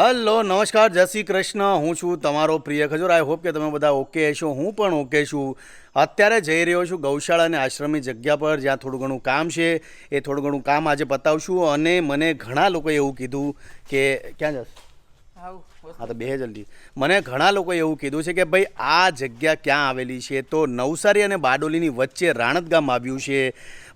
Hello, નમસ્કાર, જય શ્રી કૃષ્ણ. હું છું તમારો પ્રિય ખજૂર. આઈ હોપ કે તમે બધા ઓકે છો હું પણ ઓકે છું. અત્યારે જઈ રહ્યો છું ગૌશાળા અને આશ્રમની જગ્યા પર, જ્યાં થોડું ઘણું કામ છે. એ થોડું ઘણું કામ આજે બતાવશું અને મને ઘણા લોકોએ એવું કીધું કે, ક્યાં જશ? હા તો બે જલ્દી. મને ઘણા લોકોએ એવું કીધું છે કે ભાઈ આ જગ્યા ક્યાં આવેલી છે? તો નવસારી અને બારડોલીની વચ્ચે રાણત ગામ આવ્યું છે.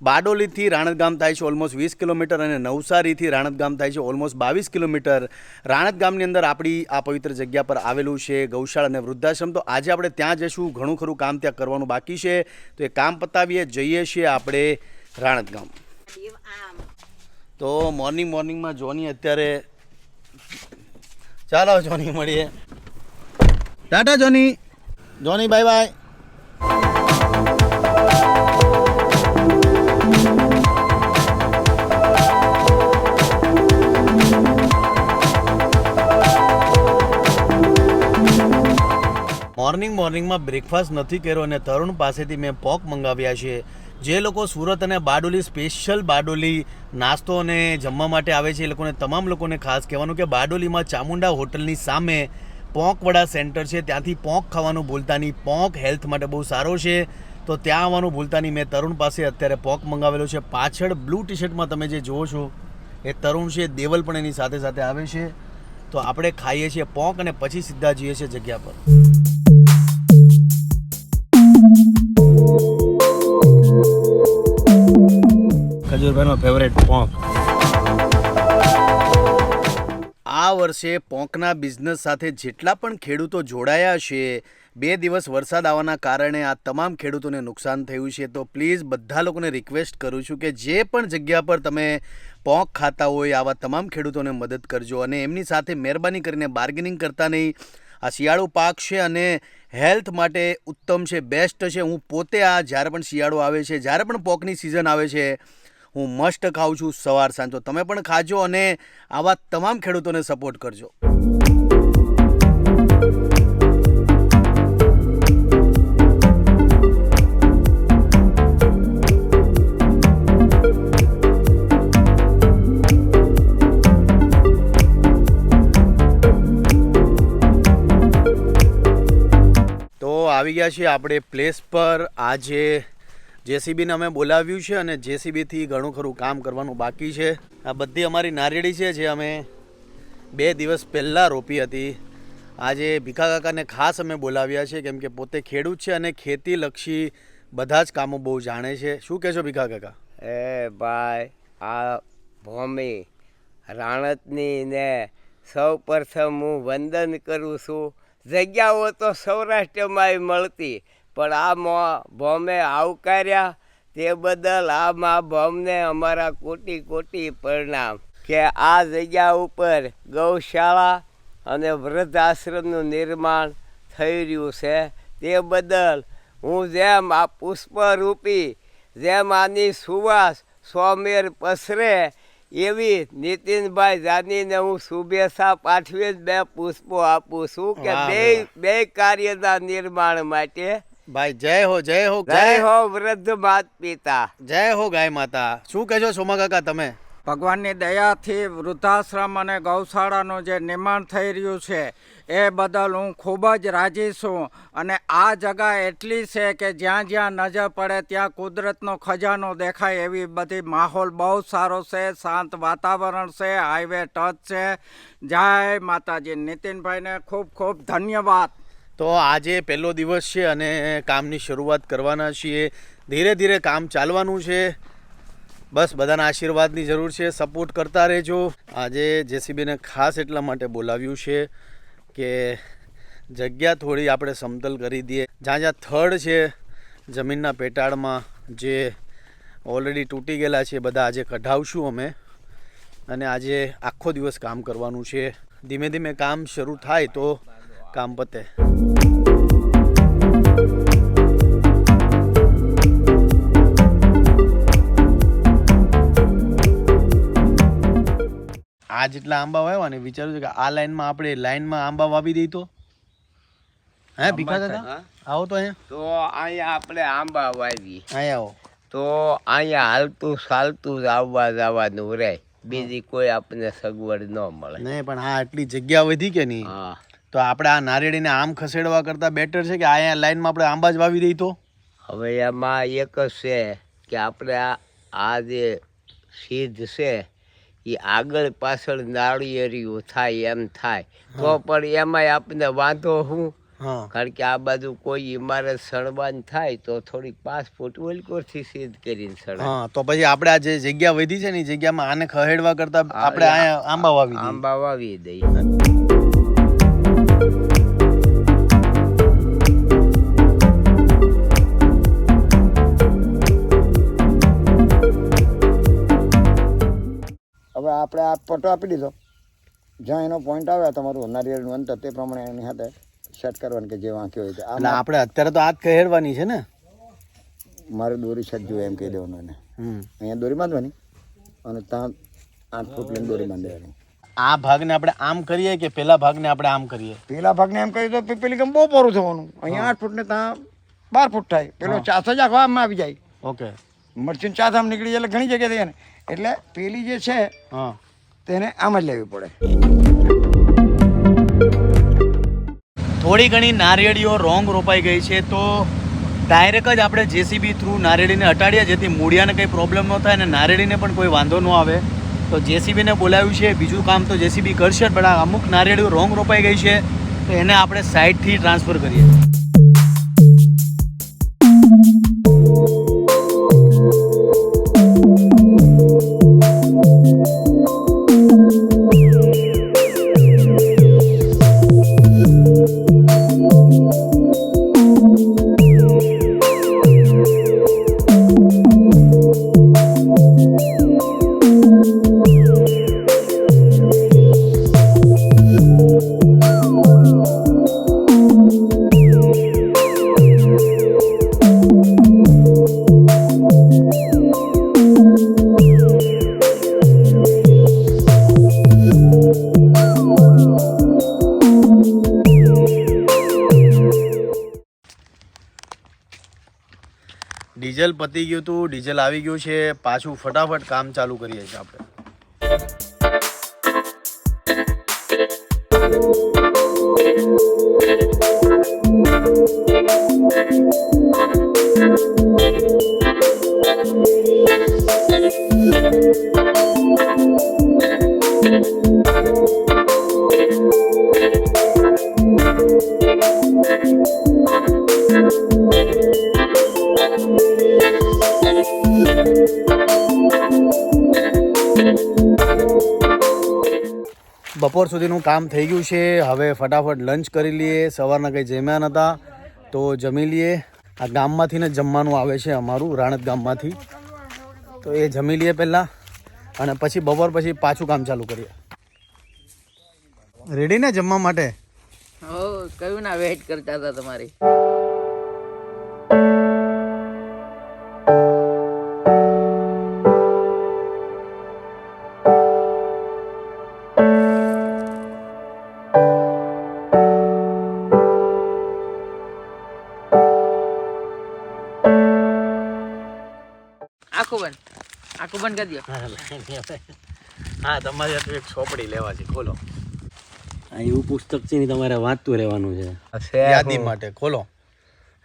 બારડોલીથી રાણત ગામ થાય છે ઓલમોસ્ટ વીસ કિલોમીટર અને નવસારીથી રાણત ગામ થાય છે ઓલમોસ્ટ બાવીસ કિલોમીટર. રાણત ગામની અંદર આપણી આ પવિત્ર જગ્યા પર આવેલું છે ગૌશાળા અને વૃદ્ધાશ્રમ. તો આજે આપણે ત્યાં જઈશું ઘણું ખરું કામ ત્યાં કરવાનું બાકી છે. તો એ કામ પતાવીએ જઈએ છીએ આપણે રાણત ગામ તો મોર્નિંગ મોર્નિંગમાં જોની અત્યારે ચાલો જોની મળીએ. Tata Johnny. Johnny bye bye. Morning મોર્નિંગમાં breakfast નથી કર્યો અને તરુણ પાસેથી મેં પોક મંગાવ્યા છે. જે લોકો સુરત અને બારડોલી, સ્પેશિયલ બારડોલી નાસ્તો અને જમવા માટે આવે છે, એ લોકોને તમામ લોકોને ખાસ કહેવાનું કે બારડોલીમાં ચામુંડા હોટલની સામે પોંકવડા સેન્ટર છે. ત્યાંથી પોંક ખાવાનું ભૂલતા નહીં પોંક હેલ્થ માટે બહુ સારો છે. તો ત્યાં આવવાનું ભૂલતા નહીં મેં તરુણ પાસે અત્યારે પોંક મંગાવેલો છે. પાછળ બ્લુ ટી શર્ટમાં તમે જે જુઓ છો, એ તરુણ છે, દેવલ પણ એની સાથે સાથે આવે છે. તો આપણે ખાઈએ છીએ પોંક અને પછી સીધા જઈએ છીએ જગ્યા પર. ખજૂરભાઈનો ફેવરેટ પોંક. આ વર્ષે પોંકના બિઝનેસ સાથે જેટલા પણ ખેડૂતો જોડાયા છે, બે દિવસ વરસાદ આવવાના કારણે આ તમામ ખેડૂતોને નુકસાન થયું છે. તો પ્લીઝ બધા લોકોને રિક્વેસ્ટ કરું છું કે જે પણ જગ્યા પર તમે પોંક ખાતા હોય, આવા તમામ ખેડૂતોને મદદ કરજો અને એમની સાથે મહેરબાની કરીને બાર્ગેનિંગ કરતા નહીં. આ શિયાળુ પાક છે અને હેલ્થ માટે ઉત્તમ છે બેસ્ટ છે. હું પોતે આ જ્યારે પણ શિયાળો આવે છે, જ્યારે પણ પોંકની સિઝન આવે છે હું મસ્ટ ખાઉં છું સવાર સાંજ. તો તમે પણ ખાજો અને આવા તમામ ખેડૂતોને સપોર્ટ કરજો. આવી ગયા છીએ આપણે પ્લેસ પર. આજે જેસીબીને અમે બોલાવ્યું છે અને જેસીબીથી ઘણું ખરું કામ કરવાનું બાકી છે. આ બધી અમારી નારેડી છે જે અમે બે દિવસ પહેલાં રોપી હતી. આજે ભીખા કાકાને ખાસ અમે બોલાવ્યા છે કેમ કે પોતે ખેડૂત છે અને ખેતીલક્ષી બધા જ કામો બહુ જાણે છે. શું કહેશો ભીખા કાકા? એ ભાઈ, આ ભૂમિ, રાણતની ને સૌ પ્રથમ હું વંદન કરું છું. જગ્યાઓ તો સૌરાષ્ટ્રમાં મળતી. પણ આ મો ભોમે આવકાર્યા તે બદલ આ મા ભોમને અમારા કોટી કોટી પરિણામ કે આ જગ્યા ઉપર ગૌશાળા અને વૃદ્ધાશ્રમનું નિર્માણ થઈ રહ્યું છે. તે બદલ હું જેમ આ પુષ્પરૂપી જેમ આની સુવાસ સોમેર પસરે એવી નીતિનભાઈ જાનીને હું શુભેચ્છા પાઠવી જ બે પુષ્પો આપું છું કે બે બે કાર્યના નિર્માણ માટે ભાઈ જય હો જય હો જય હો વૃદ્ધ માત પિતા જય હો ગાય માતા. શું કહેશો સોમા કાકા તમે? ભગવાનની દયાથી વૃદ્ધાશ્રમ અને ગૌશાળાનું જે નિર્માણ થઈ રહ્યું છે એ બદલ હું ખૂબ જ રાજી છું. અને આ જગા એટલી છે કે જ્યાં જ્યાં નજર પડે ત્યાં કુદરતનો ખજાનો દેખાય એવી બધી માહોલ બહુ સારો છે શાંત વાતાવરણ છે હાઈવે ટચ છે. જય માતાજી. નીતિનભાઈને ખૂબ ખૂબ ધન્યવાદ. તો આજે પહેલો દિવસ છે અને કામની શરૂઆત કરવાના છીએ. ધીરે ધીરે કામ ચાલવાનું છે. બસ બધાના આશીર્વાદની જરૂર છે. સપોર્ટ કરતા રહેજો. આજે જેસીબીને ખાસ એટલા માટે બોલાવ્યું છે કે જગ્યા થોડી આપણે સમતલ કરી દઈએ. જ્યાં જ્યાં થડ છે, જમીનના પેટાળમાં જે ઓલરેડી તૂટી ગયેલા છે બધા આજે કઢાવશું અમે. અને આજે આખો દિવસ કામ કરવાનું છે. ધીમે ધીમે કામ શરૂ થાય તો કામ પતે આ જેટલા આંબા વાવ્યા ને વિચારું છું કે આ લાઈનમાં આપણે લાઈનમાં આંબા વાવી દઈ તો? હે ભીખા દાદા? આવો તો અહીંયા. તો અહીંયા આપણે આંબા વાવી અહીંયા આવો. તો અહીંયા હાલતું ચાલતું જ આવવા જવાનું રહે. બીજી કોઈ આપણને સગવડ ન મળે. નહીં પણ હા આટલી જગ્યા વધી કે નહીં? હા. તો આપણે આ નારેડીને આમ ખસેડવા કરતાં બેટર છે કે અહીંયા લાઈનમાં આપણે આંબા જ વાવી દઈ તો? હવે એમાં એક જ છે કે આપણે આ જે સીધ છે એ આગળ પાછળ નાળિયેરીઓ થાય એમ થાય. તો પણ એમાંય આપણને વાંધો હું. કારણ કે આ બાજુ કોઈ ઇમારત સણબાન થાય તો થોડીક પાંચ ફૂટ ઓલકોરથી સીધ કરીને હા તો પછી આપણે આ જે જગ્યા વધી છે ને એ જગ્યામાં આને ખહેડવા કરતા આપણે આંબા વાવી આંબા વાવી દઈએ. આપણે આ પટો આપી દીધો. જ્યાં એનો પોઈન્ટ આવે તમારું નારિયેળનું અંતર તે પ્રમાણે એની સાથે સેટ કરવાનું કે જે વાંક્યો હોય તે. એટલે આપણે અત્યારે તો આ જ કહેરવાની છે ને? મારે દોરી સેટ જોઈએ એમ કહી દેવાનું એને. અહીંયા દોરી બાંધવાની અને ત્યાં આઠ ફૂટ લઈને દોરી બાંધવાની. આ ભાગને આપણે આમ કરીએ કે પેલા ભાગને આપણે આમ કરીએ? પેલા ભાગને એમ કહી દો પેલી કેમ બહુ પોરું થવાનું. અહીંયા આઠ ફૂટ ને ત્યાં બાર ફૂટ થાય. પેલો ચાસ જ આખો આમ આવી જાય. ઓકે. મરચું ચાધામ આમ નીકળી જાય એટલે ઘણી જગ્યાએ થઈ ને. એટલે પેલી જે છે હા. તેને આમ જ લેવી પડે. થોડી ઘણી નારિયેળીઓ રોંગ રોપાઈ ગઈ છે તો ડાયરેક્ટ જ આપણે જેસીબી થ્રુ નારિયેળીને હટાડીએ જેથી મૂળિયાને કંઈ પ્રોબ્લેમ ન થાય અને નારિયેળીને પણ કોઈ વાંધો ન આવે. તો જેસીબીને બોલાવ્યું છે બીજું કામ તો જેસીબી કરશે જ પણ આ અમુક નારિયેળીઓ રોંગ રોપાઈ ગઈ છે તો એને આપણે સાઈડથી ટ્રાન્સફર કરીએ. ડીઝલ પતી ગયું હતું ડીઝલ આવી ગયું છે. પાછું ફટાફટ કામ ચાલુ કરીએ છીએ આપણે. બપોર સુધીનું કામ થઈ ગયું છે. હવે ફટાફટ લંચ કરી લઈએ. સવારના કંઈ જમ્યા નહોતા તો જમી લઈએ. આ ગામમાંથી ને જમવાનું આવે છે અમારું, રાણત ગામમાંથી. તો એ જમી લઈએ પહેલાં અને પછી બપોર પછી પાછું કામ ચાલુ કરીએ. રેડી ને જમવા માટે? હો, કયું ના વેઇટ કરતા હતા તમારી? બંધ કરી દો. હા તમારે તો એક ચોપડી લેવા છે ખોલો. આ એવું પુસ્તક છે ને તમારે વાંચતું રહેવાનું છે. છે યાદી માટે ખોલો.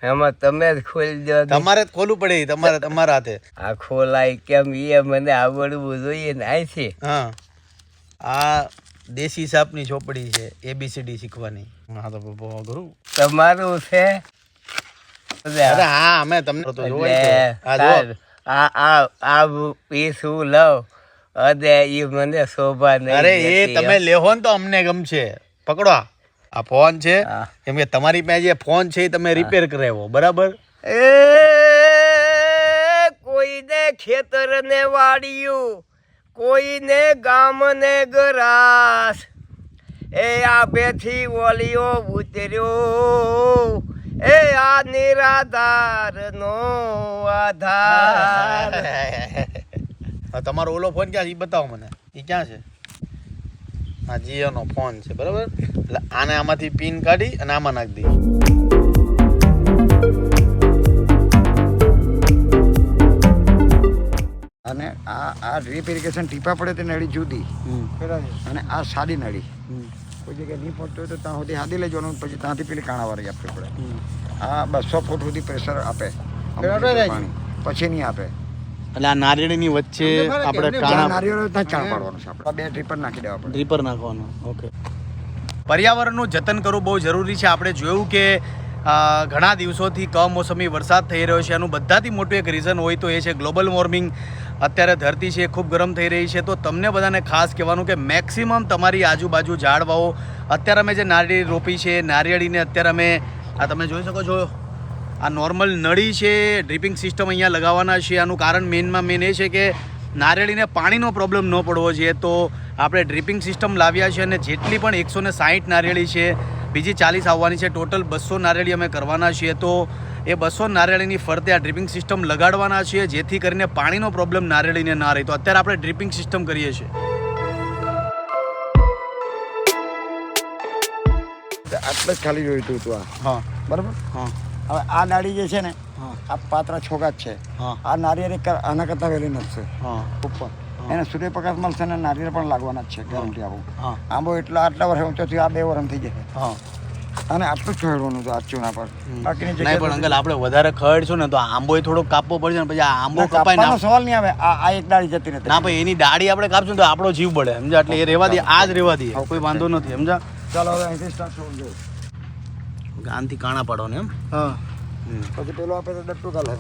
એમાં તમે જ ખોલી દો તમારે જ ખોલવું પડે તમારે તમારા હાથે. આ ખોલાય કેમ એ મને આવડવું જોઈએ ને અહીંથી હા. આ દેશી સાપની ચોપડી છે એબીસીડી શીખવાની. હા તો બહુ અઘરું. તમારું છે? અરે હા અમે તમને તો જોઈએ હા જો આ આ આ પીસ હું લઉં. અદે એ મને શોભા નહીં અરે એ તમે. ને તો અમને ગમશે. પકડો આ. ફોન છે. કેમ કે તમારી પાસે જે ફોન છે એ તમે રિપેર કરાવો બરાબર? એ કોઈને ખેતર ને વાડિયું કોઈને ગામ ને ગરાસ. એ આ બેથી ઓલિયો ઉતર્યો. એ આ નિરાધાર નો આધાર તમારો ઓલો ફોન ક્યાં છે? એ બતાવો મને. એ ક્યાં છે? આ જીઓનો ફોન છે બરાબર? એટલે આને આમાંથી પિન કાઢી અને આમાં નાખી દઈએ. અને આ આ ડ્રીપ ઇરિગેશન ટીપા પડે તે નળી જુદી. અને આ સાદી નળી. જગ્યાએ નહીં પહોંચતો હોય તો ત્યાં સુધી હાદી લઈ જવાનું પછી ત્યાંથી પેલી કાણાવાળી આપવી પડે આ બસો ફૂટ સુધી પ્રેશર આપે. પછી નહીં આપે. એટલે આ નારિયેળીની વચ્ચે આપણે કાણા નારિયેળ ત્યાં ચાણ પાડવાનું છે આપણે. બે ડ્રીપર નાખી દેવા પડે. ડ્રીપર નાખવાનું ઓકે પર્યાવરણનું જતન કરવું બહુ જરૂરી છે. આપણે જોયું કે ઘણા દિવસોથી કમોસમી વરસાદ થઈ રહ્યો છે. એનું બધાથી મોટું એક રીઝન હોય તો એ છે ગ્લોબલ વોર્મિંગ અત્યારે ધરતી છે એ ખૂબ ગરમ થઈ રહી છે. તો તમને બધાને ખાસ કહેવાનું કે મેક્સિમમ તમારી આજુબાજુ ઝાડવાઓ, અત્યારે અમે જે નારિયેળી રોપી છે, નારિયેળીને અત્યારે અમે, આ તમે જોઈ શકો છો, આ નોર્મલ નળી છે ડ્રીપિંગ સિસ્ટમ અહીંયા લગાવવાના છે. આનું કારણ મેઇનમાં મેઇન એ છે કે નારિયેળીને પાણીનો પ્રોબ્લેમ ન પડવો જોઈએ. તો આપણે ડ્રીપિંગ સિસ્ટમ લાવ્યા છે અને જેટલી પણ એકસો ને નારિયેળી છે, બીજી ચાલીસ આવવાની છે. ટોટલ બસો નારિયેળી અમે કરવાના છીએ. તો એ બસો નારિયેળીની ફરતે આ ડ્રીપિંગ સિસ્ટમ લગાડવાના છીએ જેથી કરીને પાણીનો પ્રોબ્લેમ નારિયેળીને ના રહે. તો અત્યારે આપણે ડ્રીપિંગ સિસ્ટમ કરીએ છીએ. આટલે જ ખાલી જોઈતું હતું આ. હા. બરાબર? હા. હવે આ ડાળી જે છે ને આ પાત્રા છોગા જ છે. આ નારિયેળ એક આના કરતાં વહેલી નથી હા. ઉપર. એને સૂર્યપ્રકાશ મળશે ને નારિયેળ પણ લાગવાના જ છે ગેરંટી આવું. આંબો એટલા આટલા વર્ષ ઊંચો થયો આ બે વર્ષ થઈ જશે હા. અને આટલું જ છોડવાનું હતું આ ચૂના પર. બાકીની નહીં પણ અંકલ આપણે વધારે ખડશું ને તો આંબો થોડો કાપવો પડશે ને પછી આ આંબો ના, કપાય કાપવાનો ના સવાલ નહીં આવે. આ આ એક ડાળી જતી નથી. ના ભાઈ એની ડાળી આપણે કાપશું ને તો આપણો જીવ બળે સમજા એટલે એ રહેવા દે આ જ રહેવા દે કોઈ વાંધો નથી સમજા ચાલો હવે અહીંથી સ્ટાર્ટ થવું જોઈએ. આનથી કાણા પાડો ને એમ? હા. હમ. પછી પેલો આપે તો ડટ્ટુ કાલે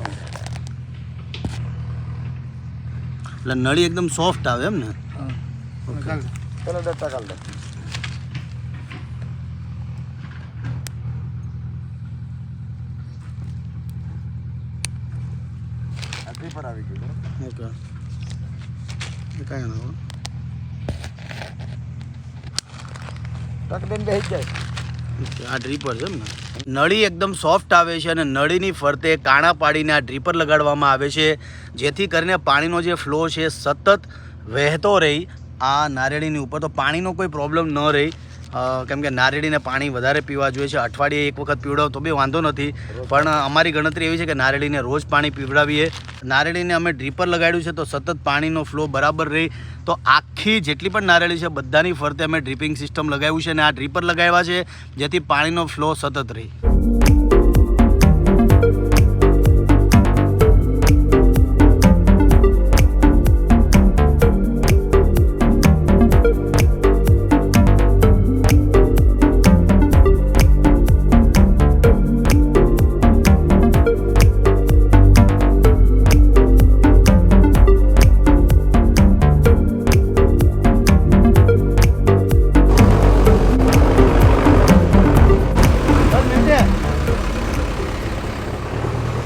એટલે નળી એકદમ સોફ્ટ આવે એમ ને? પેલો ડટ્ટા કાલ ટ્રીપર આવી ગયું? ઓકે. કાંઈ ના ટક બેસી જાય. આ ડ્રીપર છે એમ ને? નળી એકદમ સોફ્ટ આવે છે અને નળીની ફરતે કાણા પાડીને આ ડ્રીપર લગાડવામાં આવે છે જેથી કરીને પાણીનો જે ફ્લો છે સતત વહેતો રહી. આ નારેળીની ઉપર તો પાણીનો કોઈ પ્રોબ્લેમ ન રહી. કેમ કે નારેડીને પાણી વધારે પીવા જોઈએ છે. અઠવાડિયે એક વખત પીવડાવો તો બી વાંધો નથી. પણ અમારી ગણતરી એવી છે કે નારેડીને રોજ પાણી પીવડાવીએ. નારેડીને અમે ડ્રીપર લગાડ્યું છે તો સતત પાણીનો ફ્લો બરાબર રહે. તો આખી જેટલી પણ નારેડી છે બધાની ફરતે અમે ડ્રીપિંગ સિસ્ટમ લગાવ્યું છે અને આ ડ્રીપર લગાવ્યા છે જેથી પાણીનો ફ્લો સતત રહે.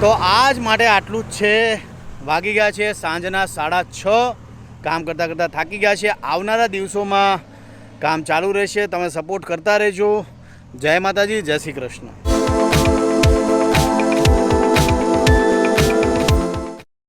તો આજ માટે આટલું જ છે. વાગી ગયા છે સાંજના સાડા છ. કામ કરતાં કરતાં થાકી ગયા છે. આવનારા દિવસોમાં કામ ચાલુ રહેશે. તમે સપોર્ટ કરતા રહેજો. જય માતાજી, જય શ્રી કૃષ્ણ.